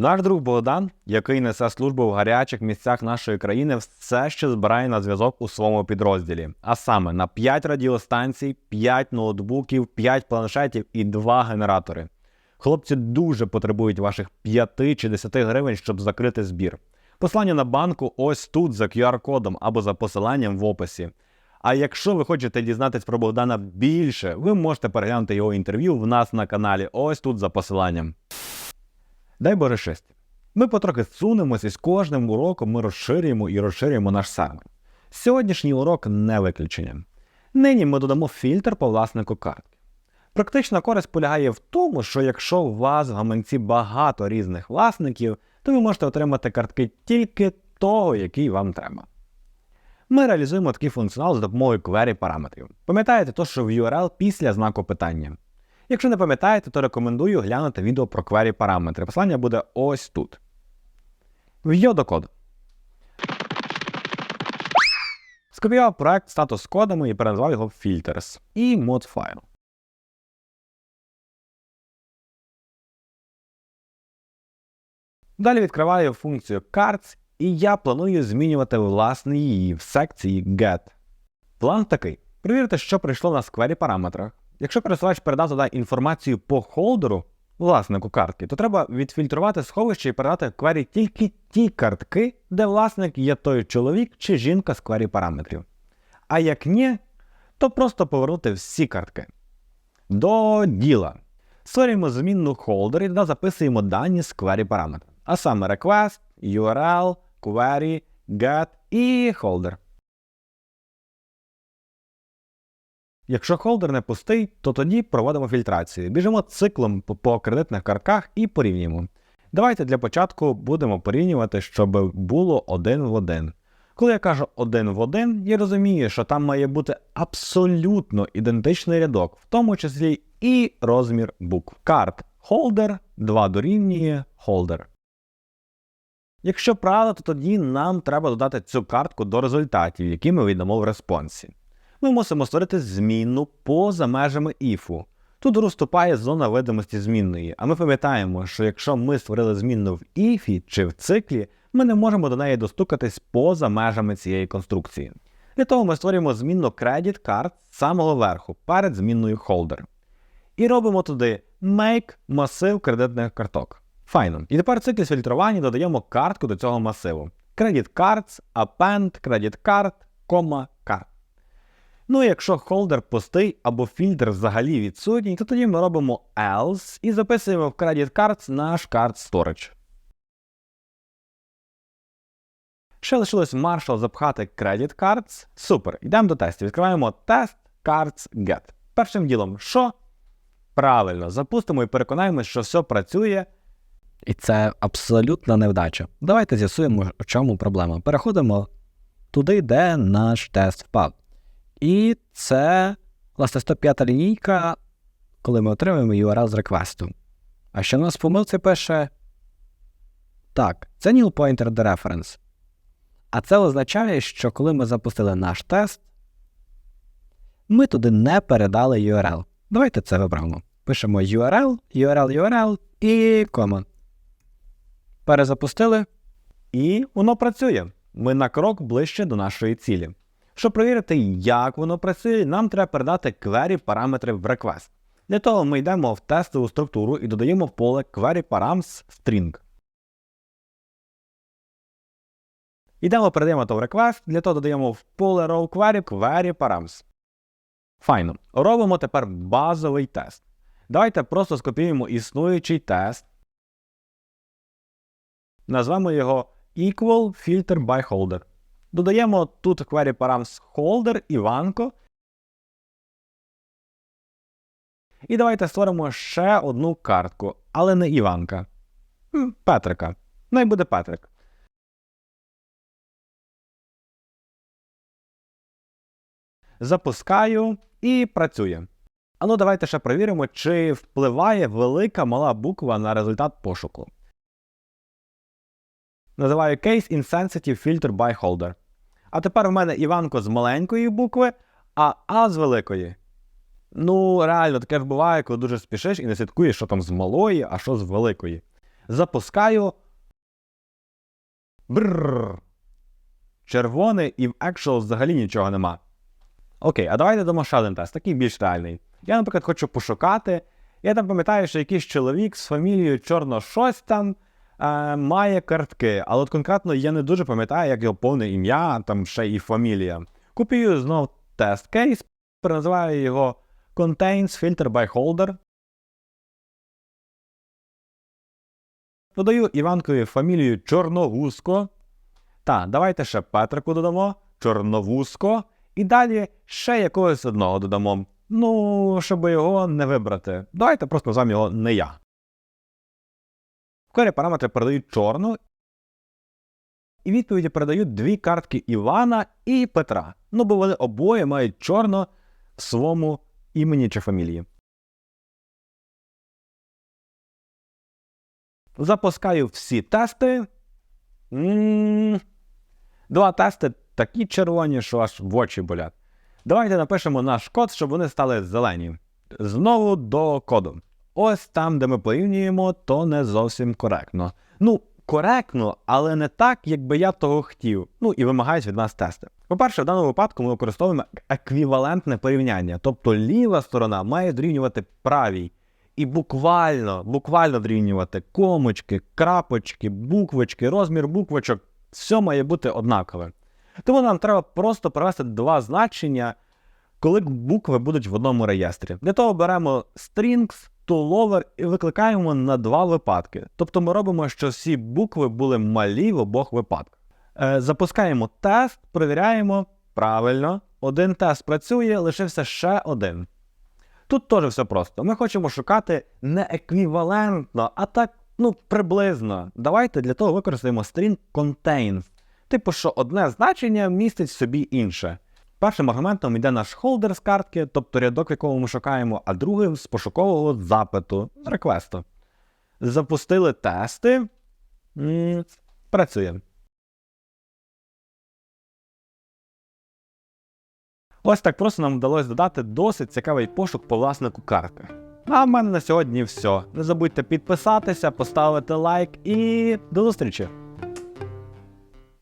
Наш друг Богдан, який несе службу в гарячих місцях нашої країни, все ще збирає на зв'язок у своєму підрозділі. А саме на 5 радіостанцій, 5 ноутбуків, 5 планшетів і 2 генератори. Хлопці дуже потребують ваших 5 чи 10 гривень, щоб закрити збір. Послання на банку ось тут за QR-кодом або за посиланням в описі. А якщо ви хочете дізнатись про Богдана більше, ви можете переглянути його інтерв'ю в нас на каналі, ось тут за посиланням. Дай Боже щастя. Ми потрохи сунемось і з кожним уроком ми розширюємо і розширюємо наш сегмент. Сьогоднішній урок не виключення. Нині ми додамо фільтр по власнику картки. Практична користь полягає в тому, що якщо у вас в гаманці багато різних власників, то ви можете отримати картки тільки того, який вам треба. Ми реалізуємо такий функціонал за допомогою query параметрів. Пам'ятаєте то, що в URL після знаку питання. Якщо не пам'ятаєте, то рекомендую глянути відео про query параметри. Послання буде ось тут. В'йо до. Скопіював проект статус кодами і переназвав його Filters і mod файл. Далі відкриваю функцію cards, і я планую змінювати власне її в секції get. План такий: перевірте, що прийшло на сквері параметрах. Якщо користувач передав туди інформацію по холдеру, власнику картки, то треба відфільтрувати сховище і передати квері тільки ті картки, де власник є той чоловік чи жінка з квері параметрів. А як ні, то просто повернути всі картки. До діла. Створюємо змінну холдер і туди записуємо дані з query параметрів. А саме request, URL, query, get і holder. Якщо холдер не пустий, то тоді проводимо фільтрацію. Біжимо циклом по, кредитних картках і порівнюємо. Давайте для початку будемо порівнювати, щоб було один в один. Коли я кажу один в один, я розумію, що там має бути абсолютно ідентичний рядок, в тому числі і розмір букв. Карт holder 2 дорівнює holder. Якщо правда, то тоді нам треба додати цю картку до результатів, які ми віддамо в респонсі. Ми мусимо створити змінну поза межами іфу. Тут розступає зона видимості змінної, а ми пам'ятаємо, що якщо ми створили змінну в іфі чи в циклі, ми не можемо до неї достукатись поза межами цієї конструкції. Для того ми створюємо змінну credit card з самого верху перед змінною holder. І робимо туди make масив кредитних карток. Файно. І тепер в циклі фільтрування додаємо картку до цього масиву. Credit cards, append, credit card, card. Ну якщо холдер пустий або фільтр взагалі відсутній, то тоді ми робимо else і записуємо в Credit Cards наш card storage. Ще лишилось Marshall запхати Credit Cards. Супер. Йдемо до тестів. Відкриваємо тест Cards Get. Першим ділом, що? Правильно, запустимо і переконаємось, що все працює. І це абсолютна невдача. Давайте з'ясуємо, в чому проблема. Переходимо туди, де наш тест впав. І це, власне, 105 лінійка, коли ми отримуємо URL з реквесту. А що у нас в помилці пише? Так, це null pointer the reference. А це означає, що коли ми запустили наш тест, ми туди не передали URL. Давайте це виберемо. Пишемо URL, URL, URL і кома. Перезапустили. І воно працює. Ми на крок ближче до нашої цілі. Щоб перевірити, як воно працює, нам треба передати query параметри в request. Для того ми йдемо в тестову структуру і додаємо в поле query params string. Йдемо, передаємо то в request, для того додаємо в поле row query query params. Файно. Робимо тепер базовий тест. Давайте просто скопіюємо існуючий тест. Назвемо його equal filter by holder. Додаємо тут query params holder Іванко. І давайте створимо ще одну картку, але не Іванка. Петрика. Ну і буде Петрик. Запускаю і працює. А ну давайте ще перевіримо, чи впливає велика мала буква на результат пошуку. Називаю Case Insensitive Filter by Holder. А тепер в мене Іванко з маленької букви, а А з великої. Ну, реально, таке ж буває, коли дуже спішиш і не слідкуєш, що там з малої, а що з великої. Запускаю. Бррр. Червоний і в Actual взагалі нічого нема. Окей, а давайте дамо ще один тест, такий більш реальний. Я, наприклад, хочу пошукати. Я там пам'ятаю, що якийсь чоловік з фамілією Чорно щось там е, має картки, але от конкретно я не дуже пам'ятаю, як його повне ім'я, там ще і фамілія. Копіюю знов тест кейс, переназиваю його Contains Filter by Holder. Додаю Іванкові фамілію Чорновузко. Та, давайте ще Петрику додамо, Чорновузко. І далі ще якогось одного додамо. Ну, щоб його не вибрати. Давайте просто назвемо його не я. В параметри передають чорну. І відповіді передають дві картки Івана і Петра. Ну, бо вони обоє мають чорно в своєму імені чи фамілії. Запускаю всі тести. Два тести такі червоні, що аж в очі болять. Давайте напишемо наш код, щоб вони стали зелені. Знову до коду. Ось там, де ми порівнюємо, то не зовсім коректно. Ну, коректно, але не так, як би я того хотів. Ну і вимагають від нас тести. По-перше, в даному випадку ми використовуємо еквівалентне порівняння, тобто ліва сторона має дорівнювати правій. І буквально, буквально дорівнювати комочки, крапочки, буквочки, розмір буквочок, все має бути однакове. Тому нам треба просто провести два значення, коли букви будуть в одному реєстрі. Для того беремо strings to і викликаємо на два випадки. Тобто ми робимо, що всі букви були малі в обох випадках. Е, запускаємо тест, перевіряємо. Правильно, один тест працює, лишився ще один. Тут теж все просто. Ми хочемо шукати не еквівалентно, а так, ну, приблизно. Давайте для того використаємо string contains. Типу, що одне значення містить в собі інше. Першим аргументом йде наш холдер з картки, тобто рядок, в якому ми шукаємо, а другим з пошукового запиту реквесту. Запустили тести. Працює. Ось так просто нам вдалося додати досить цікавий пошук по власнику картки. А в мене на сьогодні все. Не забудьте підписатися, поставити лайк і до зустрічі!